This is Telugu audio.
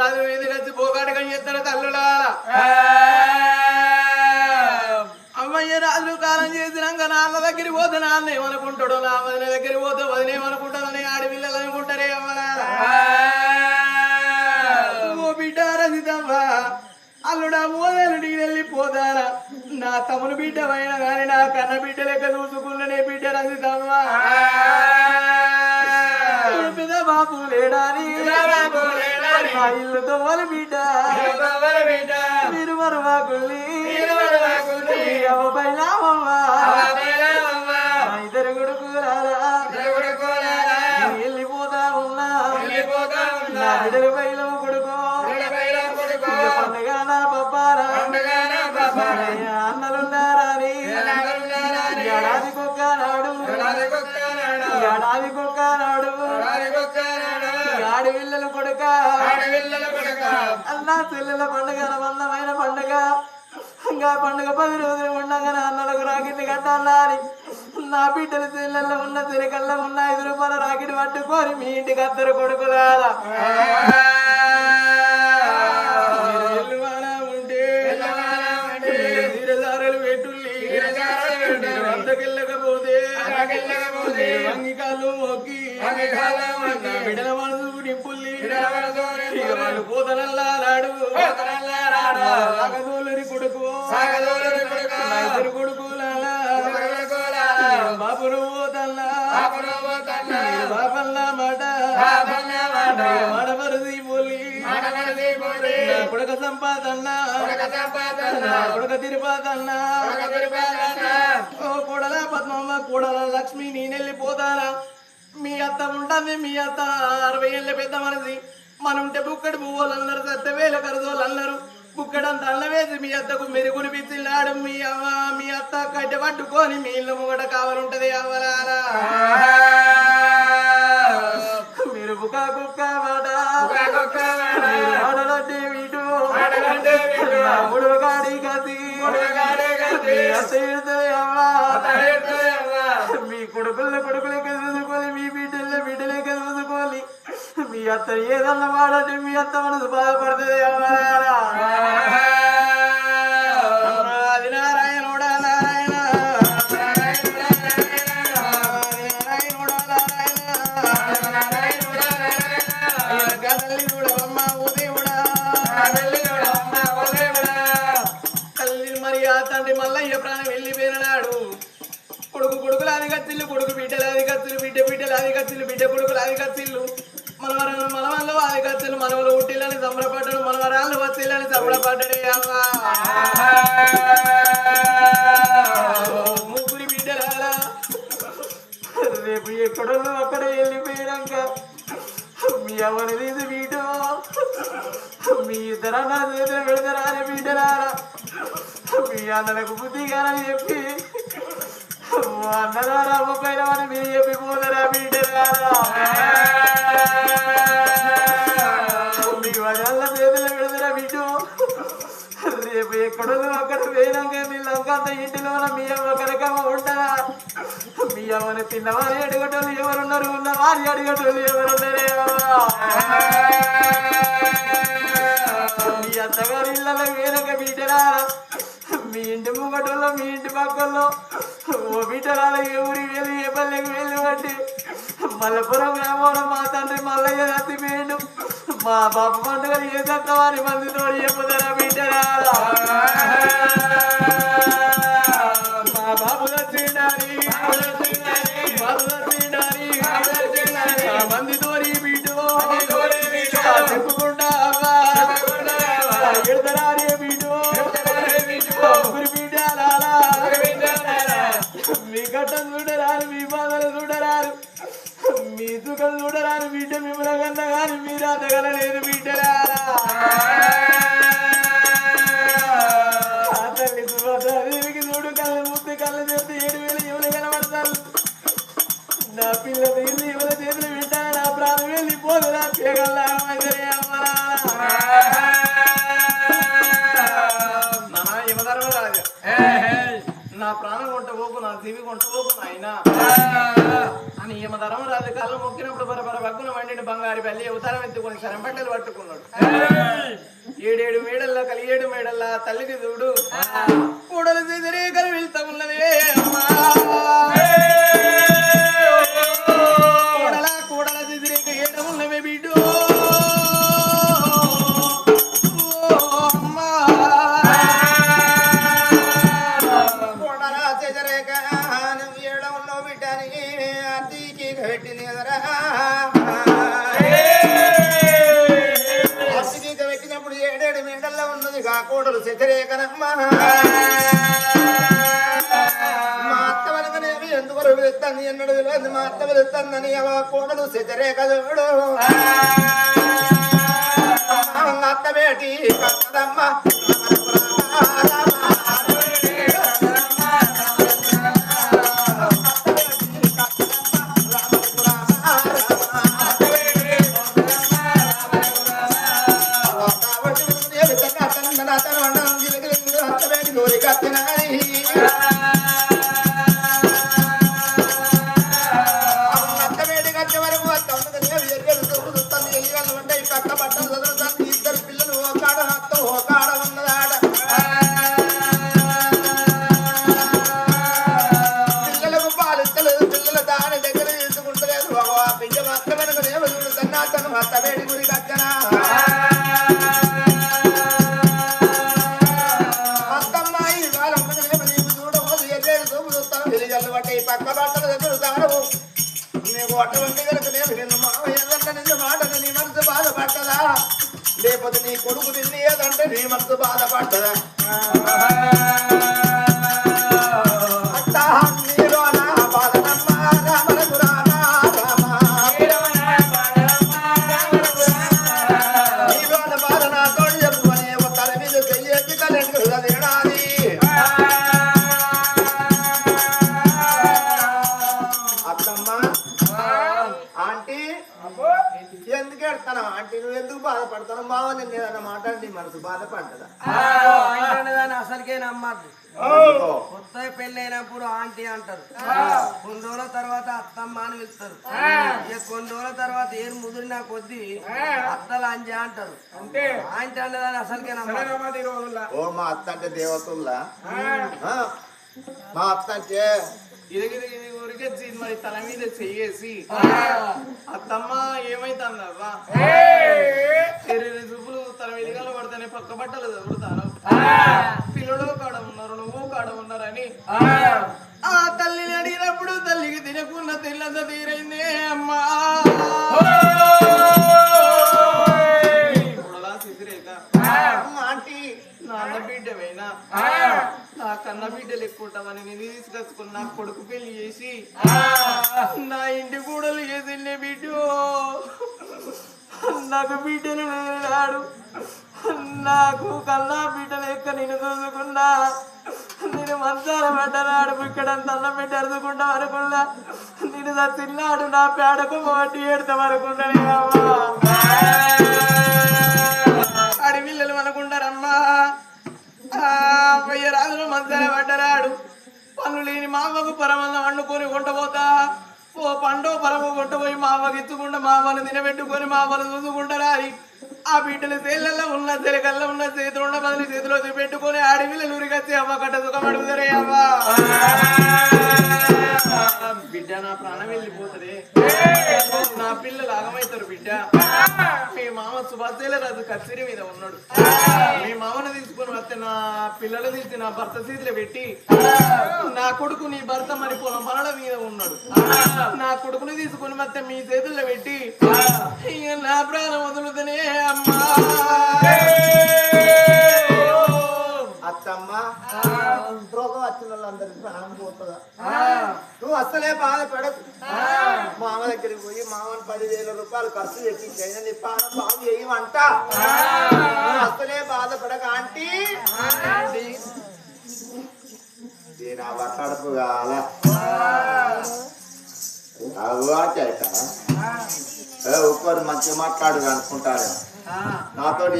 రాజు కలిసి పోగాటగా ఎత్తడు తల్లులా అమ్మయ్య రాజు కాలం చేసినాక నాన్న దగ్గరికి పోతే నాన్న ఏమనుకుంటాడో నా వదిన దగ్గరికి పోతే వదిన ఏమనుకుంటుందని ఆడపిల్లలు అనుకుంటారే అమ్మలారా ఓ బిడ్డ రసితమ్మ అల్లుడా మోదలుడికి వెళ్ళిపోతారా నా తమ్ముడు బిడ్డ పైన కానీ నా కన్న బిడ్డ లెక్క చూసుకున్ననే బిడ్డ రసితమ్మ. పెద్ద బాబు లేడాని మా ఇల్లు తోవాలి బిడ్డ మీరు మరవాకుల్ని. ఇద్దరు కొడుకులారా. నేను వెళ్ళిపోతా ఉన్నా నా బిడ్డల పైన కొడుకు. పండగ నా పప్పారా. అన్నలున్నారని ఏడాదికొక్క నాడు. ఏడాదికొక్క నాడు. ఆడపిల్లలు కొడుక. అన్నా చెల్లెల పండుగ అందమైన పండుగ. ఇంకా పండుగ పది రోజులు ఉండగా నా అన్నలకు రాకెట్ కట్టాలని. నా బిడ్డల చెల్లెల్లో ఉన్న తిరగల్లో ఉన్న ఐదు రూపాయల రాకెట్ పట్టుకొని మీ ఇంటికి అద్దరు కొడుకులారా. సాగదోలుని కొడుకు. నా ఇద్దరు కొడుకులాలా బాపును పోతల్లా. బాపల్లా మాట. మాడమరది పోలి. నా కొడుక సంపాదన్న. నా కొడుక తిరుపాదన్న. ఓ కూడల పద్మమ్మ కూడల లక్ష్మి నేనెళ్ళిపోతానా మీ అత్త ఉంటుంది మీ అత్త అరవై ఏళ్ళ పెద్ద మనది. మనం ఉంటే బుక్కడి పువ్వులు అన్నారు సత్తవేల కరదోలు అన్నారు బుక్కడంత అన్న వేసి మీ అత్తకు మెరుగుని పిచ్చిల్లాడు. మీ అమ్మ మీ అత్త కట్టె పట్టుకొని మీ ఇల్లు ముంగట కావాలంటది అవ్వలారా మీరు బుక్క కుక్క ఆడలంటే వీటు. మూడు గాడి కసి మీ అత్త ఎడుతుంది అత్త ఏదన్నా వాడంటే మీ అత్త మనసు బాధపడుతుంది అది నారాయణుడా నారాయణ. మరి ఆ తండ్రి మల్లయ్య ప్రాణం వెళ్ళిపోయినాడు కొడుకు కొడుకులు అది కత్తిల్లు కొడుకు బిడ్డలు అది కత్తులు బిడ్డ బిడ్డలు అది కత్తిల్లు బిడ్డ కొడుకులు అది కత్తిల్లు సంబరపడ్డాడు మనవరాళ్ళు వత్తిల్లని సంబరపడ్డాడే అమ్మా. ముగ్గురి బిడ్డలారా. రేపు ఎక్కడో అక్కడే వెళ్ళిపోయాక మీ ఎవరి తీసి వీటో. మీ ఇద్దరు నా చేతులు పెడతారా అని బిడ్డరారా మీ అన్నలకు బుద్ధి కానని చెప్పి అన్నదారా అమ్మ పైన అని మీరు చెప్పి పోతారా బిడ్డరారా రేపు ఎక్కడో అక్కడ మీ లంకంత ఇంటిలో మీ అమ్మ కనకమ్మ ఉంటారా మీ అమ్మని తిన్నవారి అడిగటోళ్ళు ఎవరున్నారు? ఉన్నవారి అడిగటోళ్ళు ఎవరున్నారే? మీ అత్తగారి ఇళ్ళలో వేరొక బిడ్డలారా మీ ఇంటి ముంగటోళ్ళు మీ ఇంటి పక్కల్లో ఓ బీటరాలు ఎవరి వెళ్ళి ఏ పల్లెకి వెళ్ళి బట్టి మల్లపురం గ్రామంలో మా తండ్రి మల్లయ్య దత్తిపోయిండు మా బాబ పండుగలు ఏ వారి మందితో చెప్పుతారా బిడ్డలారా మా బాబు దత్తిండాలి బాబు దత్తిండాలి ఆ చెప్పుకుంటా నాయనా అని యమధరం రాజు కాళ్ళు మొక్కినప్పుడు బరబర బగ్గున వండిన బంగారు బల్లి ఉతరం ఎత్తుకొని శరం బట్టలు పట్టుకున్నాడు ఏడేడు మేడల్లా కలిగేడు మేడల్లా తల్లికి చూడు. కూడలు ఎదురేకలు వెళ్తా ఉన్నదే అమ్మా. ఉన్నది కాకూడదు మా అత్త వెనకనేమి ఎందుకు వెళ్తాను ఎన్నడు వెళ్ళదు మా అత్త వెళ్తుందని కోడలు శశరేఖ చూడు అత్త బేటి లేకపోతే నీ కొడుకు నిన్ను ఏదంటే నీ మనసు బాధపడ్డదా? మనసు బాధపడ్డదా? అసలుకే నమ్మద్దు? కొత్త పెళ్ళి అయినప్పుడు ఆంటీ అంటారు. కొన్ని రోజుల తర్వాత అత్తమ్మ అని పిలుస్తారు. ఇక కొన్ని రోజుల తర్వాత ఏం ముదిరిన కొద్దీ అత్తలు అంజి అంటారు. అంటే ఆంటీ అంటే దాన్ని అసలుకే నమ్మద్దు. ఓ మా అత్త అంటే దేవతల్లా? ఆ, మా అత్త అంటే ఇది ఉరికొచ్చి మరి తల మీద చెయ్యేసి అత్తమ్మ ఏమైతుందవ్వా పక్క బట్టలు చదువుతాను పిల్లలు కాడ ఉన్నారు నువ్వు కాడ ఉన్నారని. ఆ. తల్లిని అడిగినప్పుడు తల్లికి తినకున్న తెల్లంత తీరైందే అమ్మా. బిడ్డమైనా? నా కన్న బిడ్డలు ఎక్కుంటామని నేను తీసుకొచ్చుకుని నా కొడుకు పెళ్ళి చేసి నా ఇంటి కూడలు చేసి బిడ్డు. నాకు బిడ్డలు లేనాడు నాకు కల్లా బిడ్డలు ఎక్క నేను చూసుకున్నా. నేను మంచాల పడ్డనాడు ఇక్కడంత అన్నం పెట్టి అరుదుకుంటా అనుకున్నా నేను తిన్నాడు నా పేడకు మొట్టి ఏడతాం అనుకున్నానే అమ్మా. అడవిల్లలు అనుకుంటారమ్మా. ఆ వెయ్యి రాజులు మంచాల పడ్డరాడు పనులు లేని మా మామకు పరమన్న వండుకొని కొంటపోతా ఓ పండో పరమ కొంటపోయి ఎత్తుకుంటా మా మామను తినబెట్టుకొని మా మామను చూసుకుంటారా ఆ బిడ్డలు సేళ్ళల్లో ఉన్న చెరకల్లో ఉన్న చేతులు ఉన్న బదులు చేతిలో పెట్టుకొని అడవిలో ఉరికొచ్చి అమ్మ కట్ట సుఖం అడుగుతారే అమ్మ. బిడ్డ నా ప్రాణం వెళ్ళిపోతుంది. నా పిల్లలు ఆగమవుతారు బిడ్డ. మీ మామ సుభాష్ రాజు కచేరి మీద ఉన్నాడు. తీసి నా భర్త చేతిలో పెట్టి నా కొడుకు నీ భర్త మరి పొలం పనుల మీద ఉన్నాడు. నా కొడుకుని తీసుకొని వస్తే మీ చేతుల్లో పెట్టి ఇక నా ప్రాణం వదులుతనే అమ్మా. అత్తమ్మ వాళ్ళందరికీ ప్రాణం పోతుందా? నువ్వు అసలే బాధపడకు. మామ దగ్గరికి పోయి మామని పదివేల రూపాయలు ఖర్చు చేసి చైనా నీ ప్రాణం బాగు చేయమంట. అసలే బాధపడక ఆంటీ. దీని ఆ. కడుపు కాల ఉప్పరు మంచిగా మాట్లాడు అనుకుంటారు నాతోటి